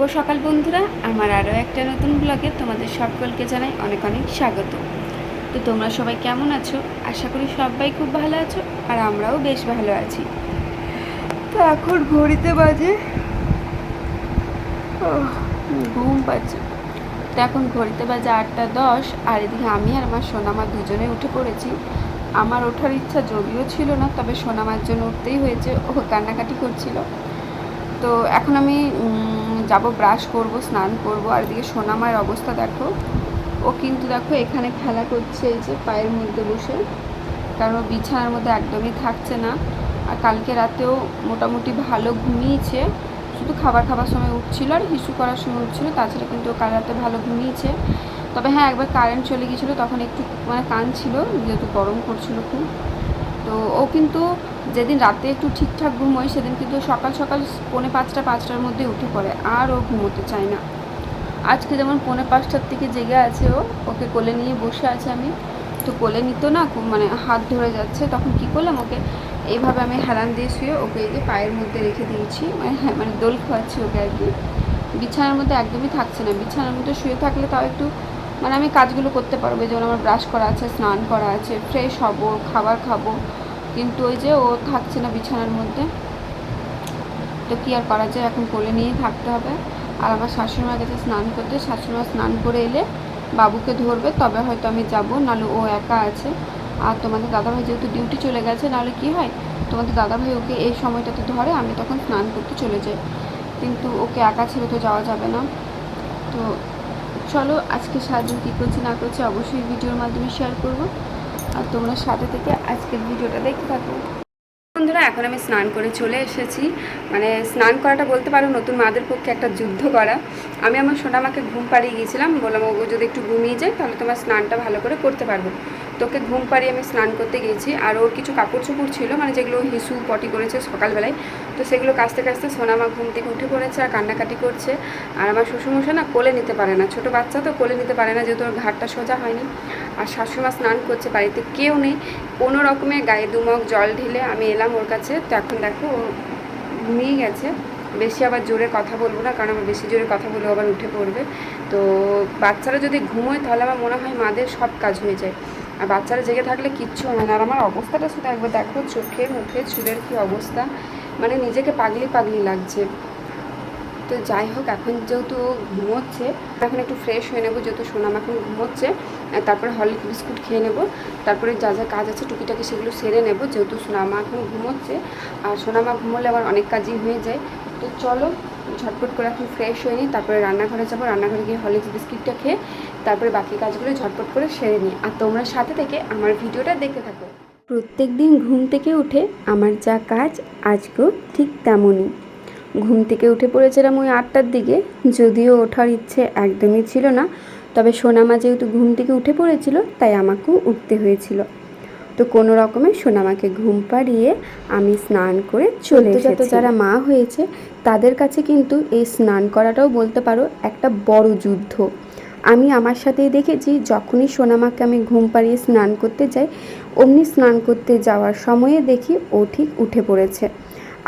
শুভ সকাল বন্ধুরা। আমার আরও একটা নতুন ব্লগে তোমাদের সকলকে জানাই অনেক অনেক স্বাগত। তো তোমরা সবাই কেমন আছো? আশা করি সবাই খুব ভালো আছো আর আমরাও বেশ ভালো আছি। তো এখন ঘড়িতে বাজে ঘুম পাচ্ছে। তো এখন ঘড়িতে বাজে আটটা দশ, আর এদিকে আমি আর আমার সোনামা দুজনে উঠে পড়েছি। আমার ওঠার ইচ্ছা যদিও ছিল না, তবে সোনামার জন্য উঠতেই হয়েছে। ও কান্নাকাটি করছিল। তো এখন আমি যাব ব্রাশ করব, স্নান করব, আর এদিকে সোনামায়ের অবস্থা দেখো। ও কিন্তু দেখো এখানে খেলা করছে, এই যে পায়ের মধ্যে বসে। কারণ বিছানার মধ্যে একদমই থাকছে না। আর কালকে রাতেও মোটামুটি ভালো ঘুমিয়েছে। শুধু খাবার খাবার সময় উঠছিল আর হিসু করার সময় উঠছিল, তাছাড়া কিন্তু কাল রাতে ভালো ঘুমিয়েছে। তবে হ্যাঁ একবার কারেন্ট চলে গিয়েছিল, তখন একটু মানে কান ছিল, যেহেতু গরম করছিল খুব। তো ও কিন্তু যেদিন রাতে একটু ঠিকঠাক ঘুমোয়, সেদিন কিন্তু সকাল সকাল পৌনে পাঁচটা, পাঁচটার মধ্যে উঠে পড়ে, আর ও ঘুমোতে চায় না। আজকে যেমন পৌনে পাঁচটার থেকে জেগে আছে ও, ওকে কোলে নিয়ে বসে আছে আমি। তো কোলে নিত না মানে হাত ধরে যাচ্ছে, তখন কি করলাম ওকে, এইভাবে আমি হেলান দিয়ে শুয়ে ওকে এই যে পায়ের মধ্যে রেখে দিয়েছি মানে হ্যাঁ মানে দোল খাওয়াচ্ছি ওকে আর কি। বিছানার মধ্যে একদমই থাকছে না, বিছানার মধ্যে শুয়ে থাকলে তাও একটু মানে আমি কাজগুলো করতে পারব, যেমন আমার ব্রাশ করা আছে, স্নান করা আছে, ফ্রেশ হব, খাবার খাব কিন্তু ওই যে ও থাকছে না বিছানার মধ্যে। তো কী আর করা যায়? এখন কোলে নিয়েই থাকতে হবে। আর আমার শাশুড়িমার কাছে স্নান করতে, শাশুড়িমা স্নান করে এলে বাবুকে ধরবে, তবে হয়তো আমি যাব, নাহলে ও একা আছে। আর তোমাদের দাদাভাই যেহেতু ডিউটি চলে গেছে, নাহলে কি হয়? তোমাদের দাদাভাই ওকে এই সময়টাতে ধরে, আমি তখন স্নান করতে চলে যাই। কিন্তু ওকে একা ছেড়ে তো যাওয়া যাবে না। তো চলো, আজকে সারাদিন কী করছি না করছি অবশ্যই ভিডিওর মাধ্যমে শেয়ার করব। আর তোমরা সাথে থেকে আজকের ভিডিওটা দেখতে থাকো। বন্ধুরা, এখন আমি স্নান করে চলে এসেছি। মানে স্নান করাটা বলতে পারো, নতুন মাদের পক্ষে একটা যুদ্ধ করা। আমি আমার সোনামাকে ঘুম পাড়িয়ে গিয়েছিলাম। বললাম ও যদি একটু ঘুমিয়ে যায়, তাহলে তোমার স্নানটা ভালো করে করতে পারব। তোকে ঘুম পাড়িয়ে আমি স্নান করতে গিয়েছি, আর ওর কিছু কাপড় চোপড় ছিল মানে যেগুলো হিসু পটি করেছে সকালবেলায়, তো সেগুলো কাচতে কাচতে সোনামা ঘুম থেকে উঠে পড়েছে আর কান্নাকাটি করছে। আর আমার শ্বশুরমশাই না কোলে নিতে পারে না, ছোটো বাচ্চা তো কোলে নিতে পারে না, যেহেতু ওর ঘাটটা সোজা হয়নি। আর শাশুড়িমা স্নান করছে, বাড়িতে কেউ নেই, কোনো রকমে গায়ে দুমক, জল ঢেলে আমি এলাম ওর কাছে, তো এখন দেখো ও ঘুমিয়ে গেছে। বেশি আবার জোরে কথা বলব না, কারণ আমার বেশি জোরে কথা বলে আবার উঠে পড়বে। তো বাচ্চারা যদি ঘুমোয়, তাহলে আমার মনে হয় মাদের সব কাজ হয়ে যায়। আর বাচ্চারা জেগে থাকলে কিচ্ছু হয় না। আর আমার অবস্থাটা শুধু একবার দেখো, চোখে, মুখে, চুলের কী অবস্থা? মানে নিজেকে পাগলি পাগলি লাগছে। তো যাই হোক, এখন যেহেতু ঘুমোচ্ছে, এখন একটু ফ্রেশ হয়ে নেব যেহেতু সোনাম এখন ঘুমোচ্ছে তারপরে হরলিক্স বিস্কুট খেয়ে নেব। তারপরে যা যা কাজ আছে টুকিটাকি সেগুলো সেরে নেব, যেহেতু সোনামা এখন ঘুমোচ্ছে। আর সোনামা ঘুমোলে আবার অনেক কাজই হয়ে যায়। তো চলো ঝটপট করে এখন ফ্রেশ হয়ে নিই, তারপরে রান্নাঘরে যাব, রান্নাঘরে গিয়ে হরলিক্স বিস্কিটটা খেয়ে তারপরে বাকি কাজগুলো ঝটপট করে সেরে নিই। আর তোমরা সাথে থেকে আমার ভিডিওটা দেখতে থাকো। প্রত্যেক দিন ঘুম থেকে উঠে আমার যা কাজ আজকেও ঠিক তেমনই। ঘুম থেকে উঠে পড়েছিলাম ওই আটটার দিকে, যদিও ওঠার ইচ্ছে একদমই ছিল না, তবে সোনামা যেহেতু ঘুম থেকে উঠে পড়েছিল, তাই আমাকেও উঠতে হয়েছিল। তো কোনো রকমে সোনামাকে ঘুম পাড়িয়ে আমি স্নান করে চলে এসেছি। যারা মা হয়েছে তাদের কাছে কিন্তু এই স্নান করাটাও বলতে পারো একটা বড় যুদ্ধ। আমি আমার সাথেই দেখেছি যখনই সোনামাকে আমি ঘুম পাড়িয়ে স্নান করতে যাই অমনি স্নান করতে যাওয়ার সময়ে দেখি ও ঠিক উঠে পড়েছে।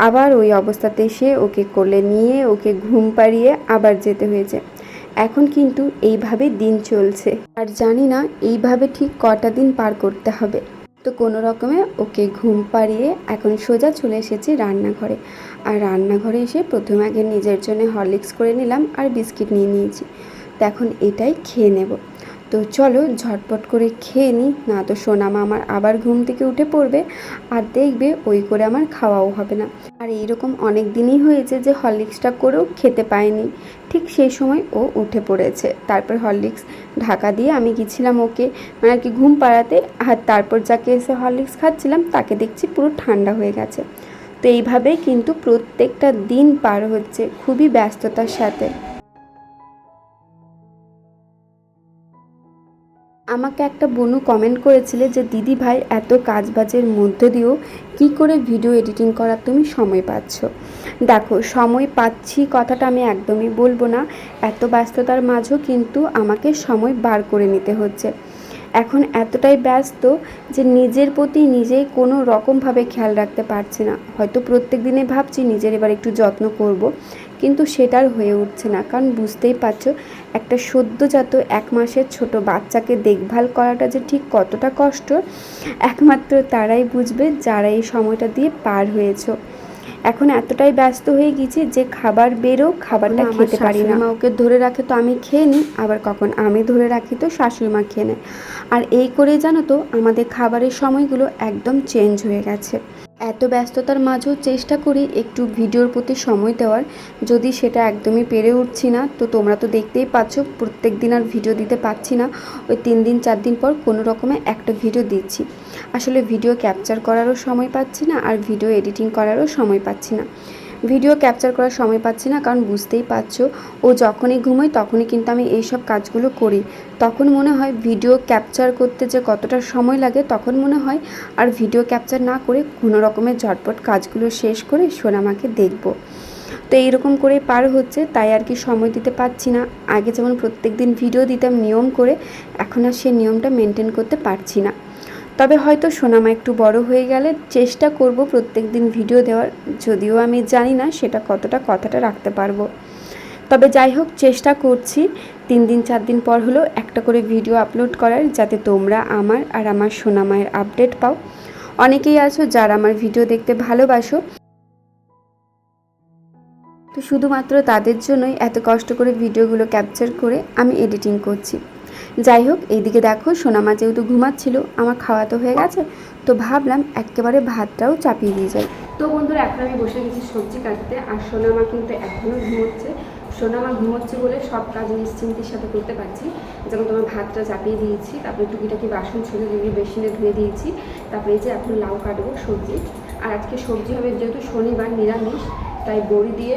আবার ওই অবস্থাতে সে ওকে কোলে নিয়ে ওকে ঘুম পাড়িয়ে আবার যেতে হয়েছে। এখন কিন্তু এইভাবে দিন চলছে। আর জানি না এইভাবে ঠিক কটা দিন পার করতে হবে। তো কোনো রকমে ওকে ঘুম পাড়িয়ে এখন সোজা চলে এসেছি রান্নাঘরে। আর রান্নাঘরে এসে প্রথমে আগে নিজের জন্য হরলিক্স করে নিলাম আর বিস্কিট নিয়ে নিয়েছি। তো এখন এটাই খেয়ে নেব। তো চলো ঝটপট করে খেয়ে নিই না তো সোনামা আমার আবার ঘুম থেকে উঠে পড়বে আর দেখবে ওই করে আমার খাওয়াও হবে না। আর এইরকম অনেক দিনই হয়েছে যে হরলিক্সটা করেও খেতে পায়নি ঠিক সেই সময় ও উঠে পড়েছে। তারপর হরলিক্স ঢাকা দিয়ে আমি গেছিলাম ওকে। মানে আর কি ঘুম পাড়াতে আর তারপর যাকে এসে হরলিক্স খাচ্ছিলাম তাকে দেখছি পুরো ঠান্ডা হয়ে গেছে। তো এইভাবেই কিন্তু প্রত্যেকটা দিন পার হচ্ছে খুবই ব্যস্ততার সাথে। আমাকে একটা বনু কমেন্ট করেছিলে যে, দিদি ভাই, এত কাজবাজের মধ্য দিয়েও কি করে ভিডিও এডিটিং করার তুমি সময় পাচ্ছ? দেখো, সময় পাচ্ছি কথাটা আমি একদমই বলব না। এত ব্যস্ততার মাঝেও কিন্তু আমাকে সময় বার করে নিতে হচ্ছে। এখন এতটাই ব্যস্ত যে, নিজের প্রতি নিজেই কোনো রকমভাবে খেয়াল রাখতে পারছি না। হয়তো প্রত্যেক দিনে ভাবছি নিজের এবার একটু যত্ন করব। কিন্তু সেটার হয়ে উঠছে না। কারণ বুঝতেই পারছ, একটা সদ্যজাত এক মাসের ছোট বাচ্চাকে দেখভাল করাটা যে ঠিক কতটা কষ্ট, একমাত্র তারাই বুঝবে যারা এই সময়টা দিয়ে পার হয়েছো। এখন এতটাই ব্যস্ত হয়ে গেছি যে খাবার বেরো খাবারটা খেতে পারি না। মা ওকে ধরে রাখে তো আমি খেয়ে নিই আবার কখন আমি ধরে রাখি তো শাশুড়ি মা খেয়ে নেয়। আর এই করে জানো তো আমাদের খাবারের সময়গুলো একদম চেঞ্জ হয়ে গেছে। এত ব্যস্ততার মাঝেও চেষ্টা করি একটু ভিডিওর প্রতি সময় দেওয়ার। যদি সেটা একদমই পেরে উঠছি না তো তোমরা তো দেখতেই পাচ্ছ প্রত্যেক দিন আর ভিডিও দিতে পারছি না। ওই তিন দিন চার দিন পর কোনো রকমে একটা ভিডিও দিচ্ছি। আসলে ভিডিও ক্যাপচার করারও সময় পাচ্ছি না আর ভিডিও এডিটিং করারও সময় পাচ্ছি না। ভিডিও ক্যাপচার করার সময় পাচ্ছি না কারণ বুঝতেই পারছ, ও যখনই ঘুমোয় তখনই কিন্তু আমি এই সব কাজগুলো করি। তখন মনে হয় ভিডিও ক্যাপচার করতে যে কতটা সময় লাগে তখন মনে হয়, আর ভিডিও ক্যাপচার না করে কোনো রকমের ঝটপট কাজগুলো শেষ করে সোনামাকে দেখব। তো এইরকম করে পার হচ্ছে, তাই আর কি সময় দিতে পারছি না। আগে যেমন প্রত্যেক দিন ভিডিও দিতাম নিয়ম করে, এখন আর সে নিয়মটা মেনটেন করতে পারছি না। তবে হয়তো সোনামা একটু বড় হয়ে গেলে চেষ্টা করব প্রত্যেক দিন ভিডিও দেওয়ার। যদিও আমি জানি না সেটা কতটা কথাটা রাখতে পারব। তবে যাই হোক, চেষ্টা করছি। তিন দিন, চার দিন পর হলেও একটা করে ভিডিও আপলোড করার যাতে তোমরা আমার আর আমার সোনামায়ের আপডেট পাও। অনেকেই আছো যারা আমার ভিডিও দেখতে ভালোবাসো। তো শুধুমাত্র তাদের জন্যই এত কষ্ট করে ভিডিওগুলো ক্যাপচার করে আমি এডিটিং করছি। যাই হোক, এইদিকে দেখো, সোনামা যেহেতু ঘুমাচ্ছিল, আমার খাওয়া তো হয়ে গেছে, তো ভাবলাম একেবারে ভাতটাও চাপিয়ে দিয়ে যাই। তো বন্ধুরা, এখন আমি বসে গেছি সবজি কাটতে, আর সোনামা কিন্তু এখনও ঘুমোচ্ছে। সোনামা ঘুমোচ্ছে বলে সব কাজ নিশ্চিন্তির সাথে করতে পারছি। যেমন তোমার ভাতটা চাপিয়ে দিয়েছি, তারপরে টুকিটাকি বাসন ছিল যেগুলো বেসিনে ধুয়ে দিয়েছি, তারপরে এই যে এখন লাউ কাটবো সবজি। আর আজকে সবজি হবে যেহেতু শনিবার, নিরামিষ, তাই বড়ি দিয়ে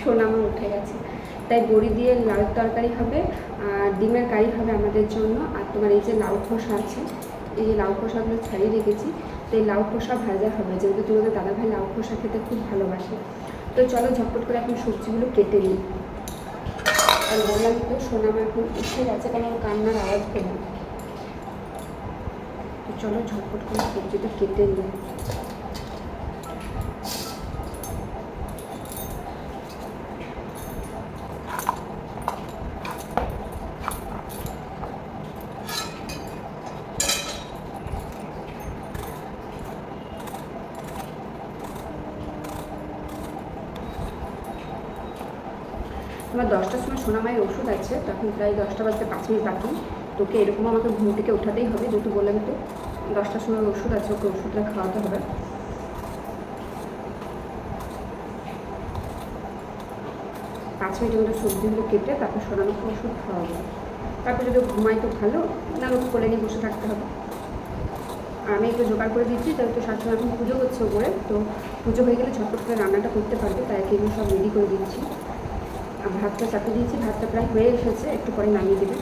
সোনামা উঠে গেছে। তাই বড়ি দিয়ে লাউ তরকারি হবে ডিমের কারি হবে আমাদের জন্য। আর তোমার এই যে লাউ খোসা আছে, এই যে লাউ খোসাগুলো ছাড়িয়ে রেখেছি, তো এই লাউ খোসা ভাজা হবে। যেহেতু তোমাদের দাদাভাই লাউ খোসা খেতে খুব ভালোবাসে। তো চলো ঝটপট করে এখন সবজিগুলো কেটে নিই। আর বললাম তো, সোনামা এখন উঠে গেছে কারণ কান্নার আওয়াজ পেলাম তো চলো ঝটপট করে সবজিটা কেটে নিই। দশটার সময় সোনামায়ের ওষুধ আছে, তখন প্রায় দশটা বাজতে পাঁচ মিনিট বাকি। তোকে এরকম আমাকে ঘুম থেকে ওঠাতেই হবে, যেহেতু বললাম তো, দশটার সময় ওষুধ আছে, ওকে ওষুধটা খাওয়াতে হবে। পাঁচ মিনিট মতো সবজিগুলো কেটে তারপর সোনামাকে ওষুধ খাওয়াবো। তারপর যদি ঘুমাই তো ভালো, না ওকে কোলে নিয়ে বসে থাকতে হবে। আমি একটু জোগাড় করে দিচ্ছি যেহেতু শাশুড়ি এখন পুজো করছে ওপরে, তো পুজো হয়ে গেলে ঝটপট করে রান্নাটা করতে পারবে, তাই এগুলো সব রেডি করে দিচ্ছি। ভাতটা চাপিয়ে দিয়েছি, ভাতটা প্রায় হয়ে এসেছে, একটু পরে নামিয়ে দেবে।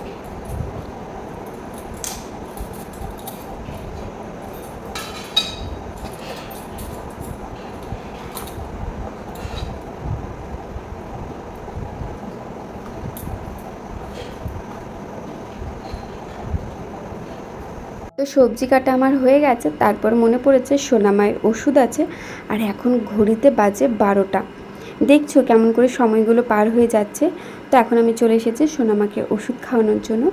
তো সবজি কাটা আমার হয়ে গেছে, তারপর মনে পড়েছে সোনামায়ের ওষুধ আছে, আর এখন ঘড়িতে বাজে বারোটা। দেখছ কেমন করে সময়গুলো পার হয়ে যাচ্ছে? তো এখন আমি চলে এসেছি সোনামাকে ওষুধ খাওয়ানোর জন্য।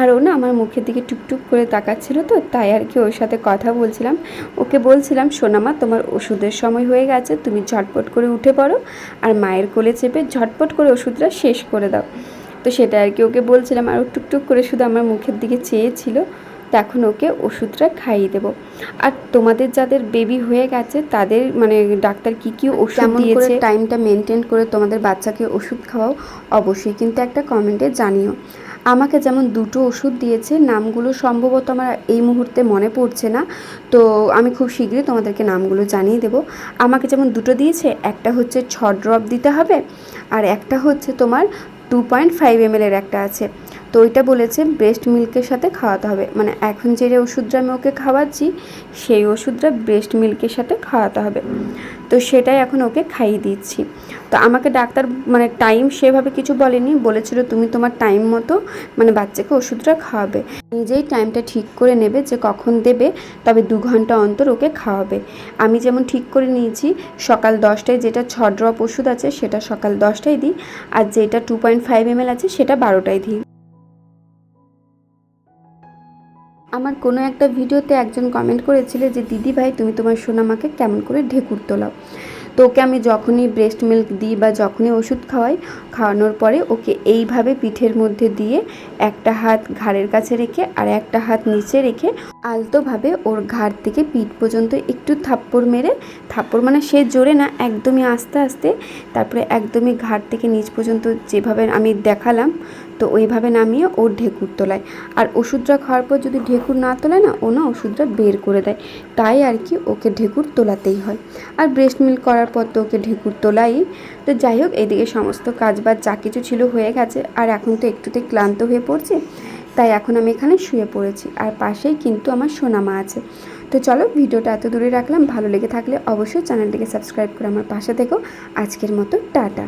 আর ও না আমার মুখের দিকে টুকটুক করে তাকাচ্ছিল তো, তাই আর কি ওর সাথে কথা বলছিলাম। ওকে বলছিলাম, সোনামা তোমার ওষুধের সময় হয়ে গেছে, তুমি ঝটপট করে উঠে পড়ো আর মায়ের কোলে চেপে ঝটপট করে ওষুধটা শেষ করে দাও। তো সেটা আর কি ওকে বলছিলাম, আর টুকটুক করে শুধু আমার মুখের দিকে চেয়েছিল। তো এখন ওকে ওষুধটা খাইয়ে দেবো। আর তোমাদের যাদের বেবি হয়ে গেছে তাদের মানে ডাক্তার কি কি ওষুধ দিয়েছে? টাইমটা মেনটেন করে তোমাদের বাচ্চাকে ওষুধ খাওয়াও অবশ্যই কিন্তু একটা কমেন্টে জানিও। আমাকে যেমন দুটো ওষুধ দিয়েছে নামগুলো সম্ভবত আমার এই মুহূর্তে মনে পড়ছে না। তো আমি খুব শীঘ্রই তোমাদেরকে নামগুলো জানিয়ে দেবো। আমাকে যেমন দুটো দিয়েছে একটা হচ্ছে ছ ড্রপ দিতে হবে আর একটা হচ্ছে তোমার টু পয়েন্ট ফাইভ এম এর একটা আছে। তো ওইটা বলেছে ব্রেস্ট মিল্কের সাথে খাওয়াতে হবে। মানে এখন যে ওষুধটা আমি ওকে খাওয়াচ্ছি, সেই ওষুধটা ব্রেস্ট মিল্কের সাথে খাওয়াতে হবে। তো সেটাই এখন ওকে খাইয়ে দিচ্ছি। তো আমাকে ডাক্তার মানে টাইম সেভাবে কিছু বলেনি, বলেছিল তুমি তোমার টাইম মতো মানে বাচ্চাকে ওষুধটা খাওয়াবে। নিজেই টাইমটা ঠিক করে নেবে যে কখন দেবে, তবে দু ঘণ্টা অন্তর ওকে খাওয়াবে। আমি যেমন ঠিক করে নিয়েছি, সকাল দশটায় যেটা ছ ড্রপ ওষুধ আছে, সেটা সকাল দশটায় দিই, আর যেটা টু পয়েন্ট ফাইভ এম আছে, সেটা বারোটায় দিই। আমার কোনো একটা ভিডিওতে একজন কমেন্ট করেছিল যে, দিদি ভাই, তুমি তোমার সোনামাকে কেমন করে ঢেকুর তোলাও? তো ওকে আমি যখনই ব্রেস্ট মিল্ক দিই বা যখনই ওষুধ খাওয়াই, খাওয়ানোর পরে ওকে এইভাবে পিঠের মধ্যে দিয়ে একটা হাত ঘাড়ের কাছে রেখে আর একটা হাত নিচে রেখে আলতোভাবে ওর ঘাড় থেকে পিঠ পর্যন্ত একটু থাপ্পড় মেরে, থাপ্পড় মানে সে জোরে না, একদমই আস্তে আস্তে তারপরে একদমই ঘাড় থেকে নিচ পর্যন্ত যেভাবে আমি দেখালাম তো ওইভাবে নামিয়ে ওর ঢেকুর তোলায়। আর ওষুধটা খাওয়ার পর যদি ঢেকুর না তোলায় না, ও না ওষুধটা বের করে দেয়। তাই আর কি ওকে ঢেকুর তোলাতেই হয়। আর ব্রেস্ট মিল্ক করার পর তো ওকে ঢেকুর তোলাই। তো যাই হোক, এদিকে সমস্ত কাজ বাজ যা কিছু ছিল হয়ে গেছে। আর এখন তো একটুতে ক্লান্ত হয়ে পড়ছে, তাই এখন আমি এখানে শুয়ে পড়েছি। আর পাশেই কিন্তু আমার সোনামা আছে। তো চলো, ভিডিওটা এত দূরে রাখলাম। ভালো লেগে থাকলে অবশ্যই চ্যানেলটিকে সাবস্ক্রাইব করে আমার পাশে থেকো। আজকের মতো, টাটা।